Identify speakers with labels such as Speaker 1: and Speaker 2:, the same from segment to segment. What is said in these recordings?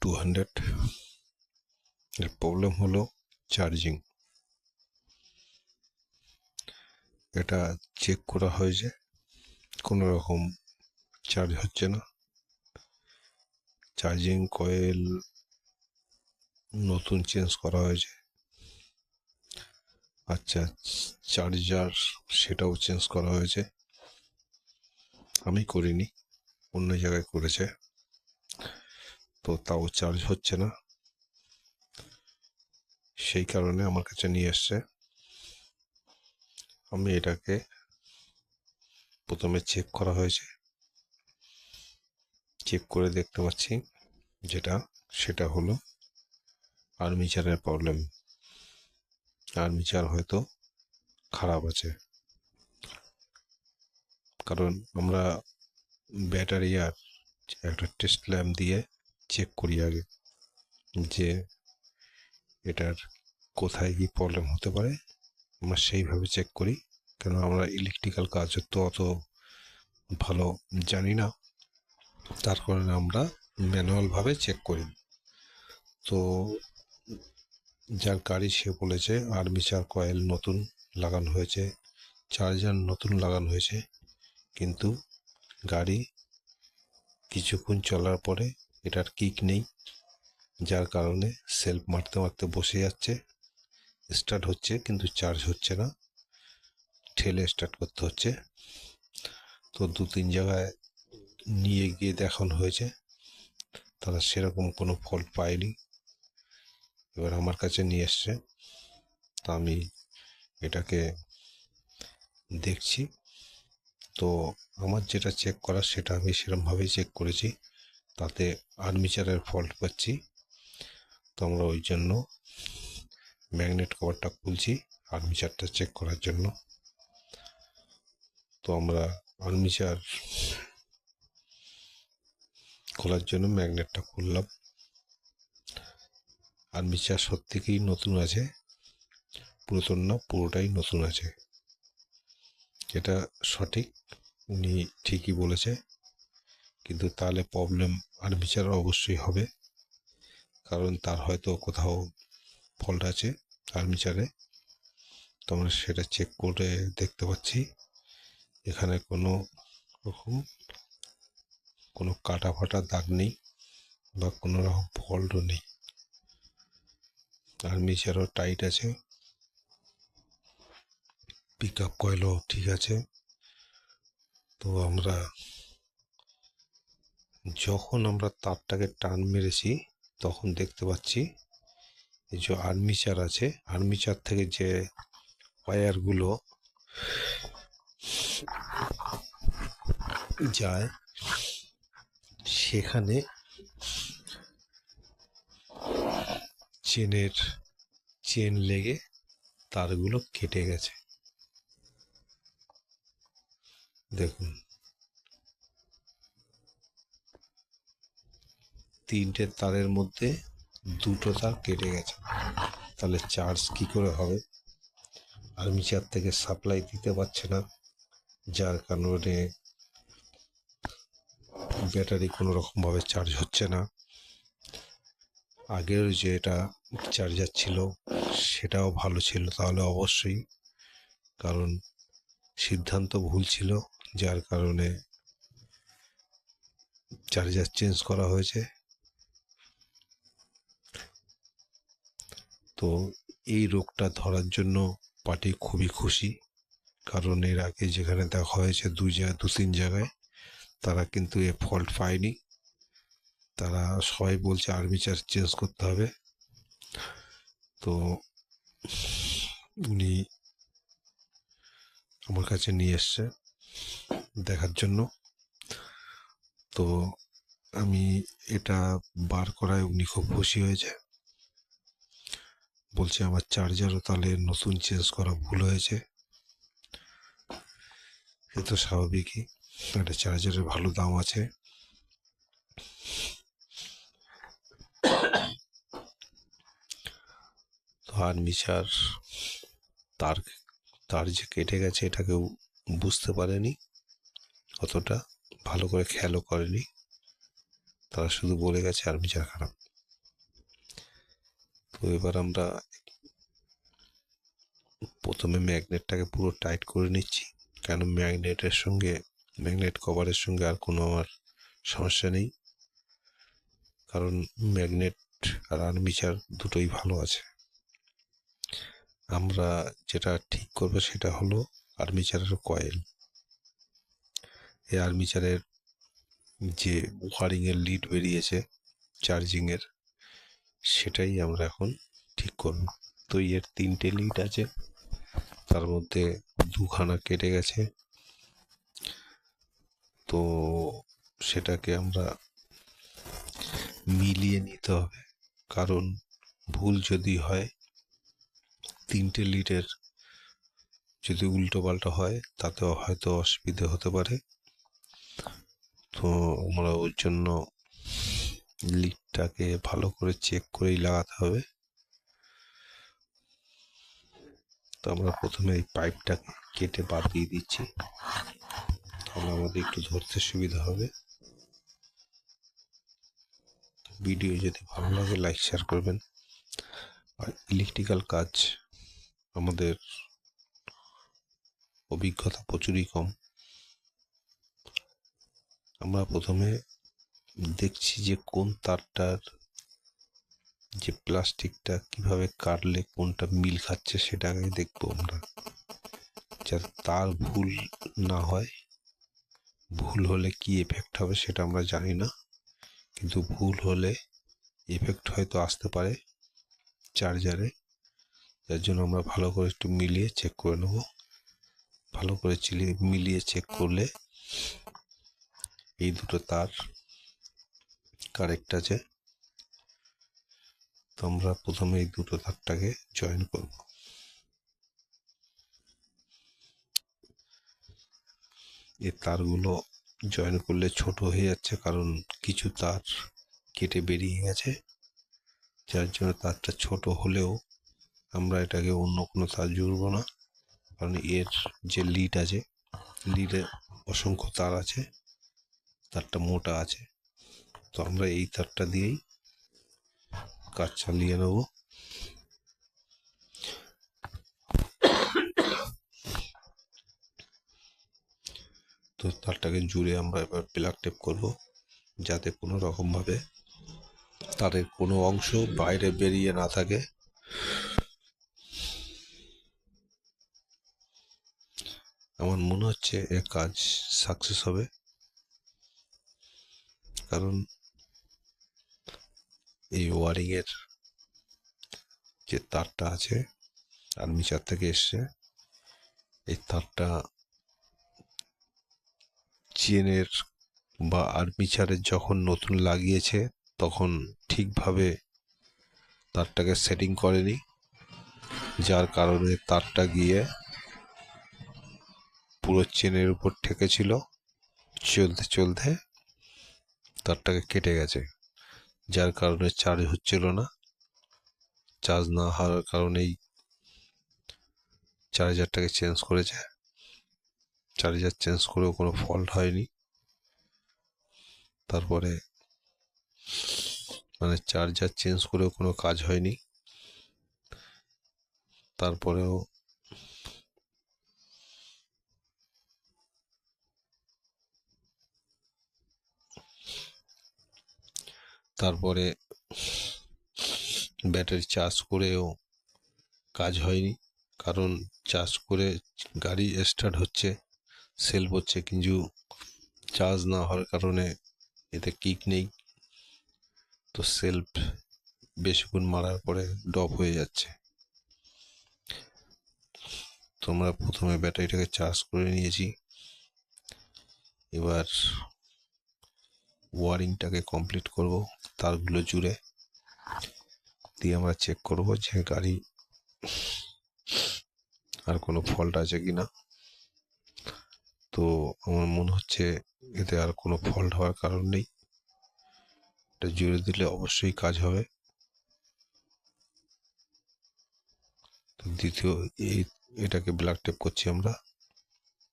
Speaker 1: Two hundred এর problem হলো charging এটা চেক করা হয়েছে কোনো রকম চার্জ হচ্ছে না। চার্জিং কয়েল নতুন চেঞ্জ করা হয়েছে। আচ্ছা চার্জার সেটাও চেঞ্জ করা হয়েছে। আমি করিনি, অন্য জায়গায় করেছে। তো তাও চার্জ হচ্ছে না। সেই কারণে আমার কাছে নিয়ে এসছে। আমি এটাকে প্রথমে চেক করা হয়েছে। চেক করে দেখতে পাচ্ছি যেটা, সেটা হলো আর্মিচারের প্রবলেম আর্মিচার হয়তো খারাপ আছে। কারণ আমরা ব্যাটারি আর একটা টেস্ট ল্যাম্প দিয়ে চেক করি আগে যে এটার কোথায় কি প্রবলেম হতে পারে। আমরা সেইভাবে চেক করি কেন আমরা ইলেকট্রিক্যাল কাজ তো অত ভালো জানি না। তার কারণে আমরা ম্যানুয়ালভাবে চেক করি। তো যার গাড়ি সে বলেছে আর্মিচার কয়েল নতুন লাগানো হয়েছে চার্জার নতুন লাগানো হয়েছে, কিন্তু গাড়ি কিছুক্ষণ চলার পরে এটার কিক নেই, যার কারণে সেলফ মারতে মারতে বসে যাচ্ছে। স্টার্ট হচ্ছে কিন্তু চার্জ হচ্ছে না, ঠেলে স্টার্ট করতে হচ্ছে। তো দু তিন জায়গায় নিয়ে গিয়ে দেখানো হয়েছে, তারা সেরকম কোনো ফল্ট পায়নি। এবার আমার কাছে নিয়ে এসছে, তা আমি এটাকে দেখছি। তো আমার যেটা চেক করা সেটা আমি সেরকমভাবেই চেক করেছি। তাতে আর্মিচারের ফল্ট পাচ্ছি। তো আমরা ওই জন্য ম্যাগনেট কভারটা খুলছি আর্মিচারটা চেক করার জন্য। তো আমরা আর্মিচার খোলার জন্য ম্যাগনেটটা খুললাম। আর্মিচার সত্যিকেই নতুন আছে, পুরাতন না, পুরোটাই নতুন আছে। এটা সঠিক, উনি ঠিকই বলেছে। কিন্তু তাহলে প্রবলেম আর্মিচার অবশ্যই হবে। কারণ তার হয়তো কোথাও ফল্ট আছে আর্মিচারে তো আমরা সেটা চেক করে দেখতে পাচ্ছি। এখানে কোনো রকম কোনো কাটা ফাটা দাগ নেই বা কোনো রকম ফল্টও নেই। আর্মিচারও টাইট আছে। পিক আপ কয়েলও ঠিক আছে। তো আমরা যখন আমরা তারটাকে টান মেরেছি, তখন দেখতে পাচ্ছি এই যে আর্মিচার আছে, আর্মিচার থেকে যে ওয়্যারগুলো যায়, সেখানে চেনের চেন লেগে তারগুলো কেটে গেছে। দেখুন। তিনটে তারের মধ্যে দুটো তার কেটে গেছে। তাহলে চার্জ কি করে হবে? আর্মিচার থেকে সাপ্লাই দিতে পারছে না। যার কারণে ব্যাটারি কোনো রকমভাবে চার্জ হচ্ছে না। আগের যেটা চার্জার ছিল, সেটাও ভালো ছিল তাহলে অবশ্যই। কারণ সিদ্ধান্ত ভুল ছিল, যার কারণে চার্জার চেঞ্জ করা হয়েছে। তো এই রোগটা ধরার জন্য পার্টি খুবই খুশি। কারণ এর আগে যেখানে দেখা হয়েছে দুই জায়গায়, দু তিন জায়গায়, তারা কিন্তু এ ফল্ট পায়নি। তারা সবাই বলছে আর্মিচার চেঞ্জ করতে হবে। তো উনি আমার কাছে নিয়ে এসছে দেখার জন্য। তো আমি এটা বার করায় উনি খুব খুশি হয়েছে। বলছে আমার চার্জারও তাহলে নতুন চেঞ্জ করা ভুল হয়েছে। এ তো স্বাভাবিকই একটা চার্জারের ভালো দাম আছে। তো আর্মিচার তার তার যে কেটে গেছে এটা কেউ বুঝতে পারেনি, অতটা ভালো করে খেয়ালও করেনি। তারা শুধু বলে গেছে আর্মিচার খারাপ। তো এবার আমরা প্রথমে ম্যাগনেটটাকে পুরো টাইট করে নিচ্ছি। কেন ম্যাগনেটের সঙ্গে, ম্যাগনেট কভারের সঙ্গে আর কোনো আমার সমস্যা নেই। কারণ ম্যাগনেট আর আর্মিচার দুটোই ভালো আছে। আমরা যেটা ঠিক করব সেটা হলো আর্মিচারের কয়েল। এই আর্মিচারের যে ওয়ারিংয়ের লিড বেরিয়েছে, চার্জিংয়ের সেটাই আমরা এখন ঠিক করব। তো এর তিনটে লিড আছে, তার মধ্যে দুখানা কেটে গেছে। তো সেটাকে আমরা মিলিয়ে নিতে হবে, কারণ ভুল যদি হয়, তিনটে লিডের যদি উল্টো পাল্টা হয়, তাতেও হয়তো অসুবিধে হতে পারে। তো আমরা ওর জন্য লিডটাকে ভালো করে চেক করেই লাগাতে হবে। তো আমরা প্রথমে এই পাইপটাকে কেটে বাদ দিয়ে দিচ্ছি। তাহলে আমাদের একটু ধরতে সুবিধা হবে। ভিডিও যদি ভালো লাগে লাইক শেয়ার করবেন। আর ইলেকট্রিক্যাল কাজ আমাদের অভিজ্ঞতা প্রচুরই কম। আমরা প্রথমে দেখছি যে কোন তারটার যে প্লাস্টিকটা কীভাবে কাটলে কোনটা মিল খাচ্ছে সেটা আগে দেখব আমরা। যাতে তার ভুল না হয়, ভুল হলে কি এফেক্ট হবে সেটা আমরা জানি না, কিন্তু ভুল হলে এফেক্ট হয়তো আসতে পারে চার্জারে যার জন্য আমরা ভালো করে একটু মিলিয়ে চেক করে নেব। ভালো করে চিলিয়ে মিলিয়ে চেক করলে এই দুটো তার কারেক্ট আছে। তো আমরা প্রথমে এই দুটো তারটাকে জয়েন করব। এই তারগুলো জয়েন করলে ছোট হয়ে যাচ্ছে কারণ কিছু তার কেটে বেরিয়ে গেছে। যার জন্য তারটা ছোট হলেও আমরা এটাকে অন্য কোনো তার জুড়ব না। কারণ এর যে লিড আছে লিডে অসংখ্য তার আছে, তারটা মোটা আছে। তো আমরা এই তারটা দিয়েই কাজ চালিয়ে নেব। তো তারটাকে জুড়ে আমরা এবার প্লাগ টেপ করব, যাতে কোনো রকমভাবে তারের কোনো অংশ বাইরে বেরিয়ে না থাকে। আমার মনে হচ্ছে এ কাজ সাকসেস হবে। কারণ এই ওয়ারিংয়ের যে তারটা আছে আর্মিচার থেকে এসছে, এই তারটা চেনের বা আর্মিচারের যখন নতুন লাগিয়েছে, তখন ঠিকভাবে তারটাকে সেটিং করেনি। যার কারণে তারটা গিয়ে পুরো চেনের উপর ঠেকেছিল। চলতে চলতে তারটাকে কেটে গেছে। যার কারণে চার্জ হচ্ছিল না। চার্জ না হওয়ার কারণেই চার্জারটাকে চেঞ্জ করেছে। চার্জার চেঞ্জ করেও কোনো ফল্ট হয়নি। তারপরে মানে চার্জার চেঞ্জ করেও কোনো কাজ হয়নি। তারপরেও তারপরে ব্যাটারি চার্জ করেও কাজ হয়নি। কারণ চার্জ করে গাড়ি স্টার্ট হচ্ছে, সেল হচ্ছে, কিন্তু চার্জ না হওয়ার কারণে এতে কিক নেই। তো সেলফ বেশিক্ষণ মারার পরে ডপ হয়ে যাচ্ছে। তোমরা প্রথমে ব্যাটারিটাকে চার্জ করে নিয়েছি। এবার ওয়ারিংটাকে কমপ্লিট করব, তারগুলো জুড়ে। দিয়ে আমরা চেক করব যে গাড়ি আর কোনো ফল্ট আছে কি না তো আমার মনে হচ্ছে এতে আর কোনো ফল্ট হওয়ার কারণ নেই। এটা জুড়ে দিলে অবশ্যই কাজ হবে। তো দ্বিতীয়, এই এটাকে ব্ল্যাক টেপ করছি আমরা।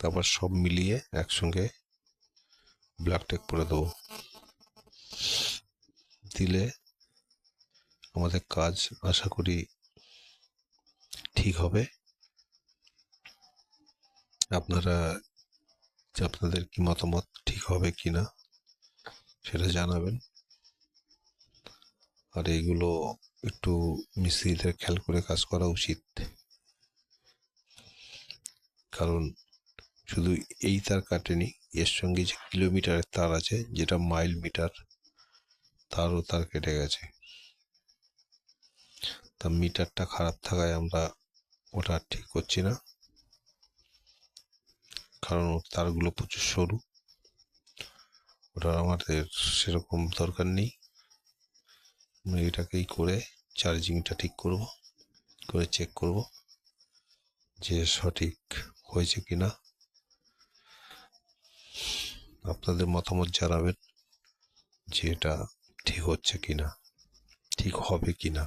Speaker 1: তারপর সব মিলিয়ে একসঙ্গে ব্ল্যাক টেপ করে দেবো। দিলে আমাদের কাজ আশা করি ঠিক হবে। আপনারা আপনাদের কি মতামত, ঠিক হবে কি না, সেটা জানাবেন। আর এইগুলো একটু মিস্ত্রিদের খেয়াল করে কাজ করা উচিত। কারণ শুধু এই তার কাটেনি এর সঙ্গে যে কিলোমিটারের তার আছে, যেটা মাইল মিটার, তারও তার কেটে গেছে। তা মিটারটা খারাপ থাকায় আমরা ওটা ঠিক করছি না। কারণ ওর তারগুলো প্রচুর সরু। ওটার আমাদের সেরকম দরকার নেই। আমরা এটাকেই করে চার্জিংটা ঠিক করব, করে চেক করব যে সঠিক হয়েছে কি না আপনাদের মতামত জানাবেন যে এটা ঠিক হচ্ছে কি না ঠিক হবে কি না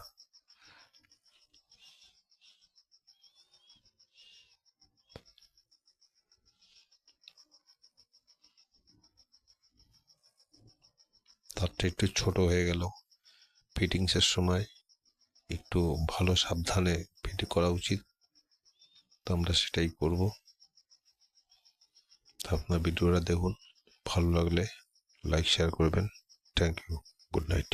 Speaker 1: তারটা একটু ছোট হয়ে গেল। ফিটিংসের সময় একটু ভালো সাবধানে ফিটিং করা উচিত। তো আমরা সেটাই করব। আপনার ভিডিওটা দেখুন। ভালো লাগলে লাইক শেয়ার করবেন। Thank you good night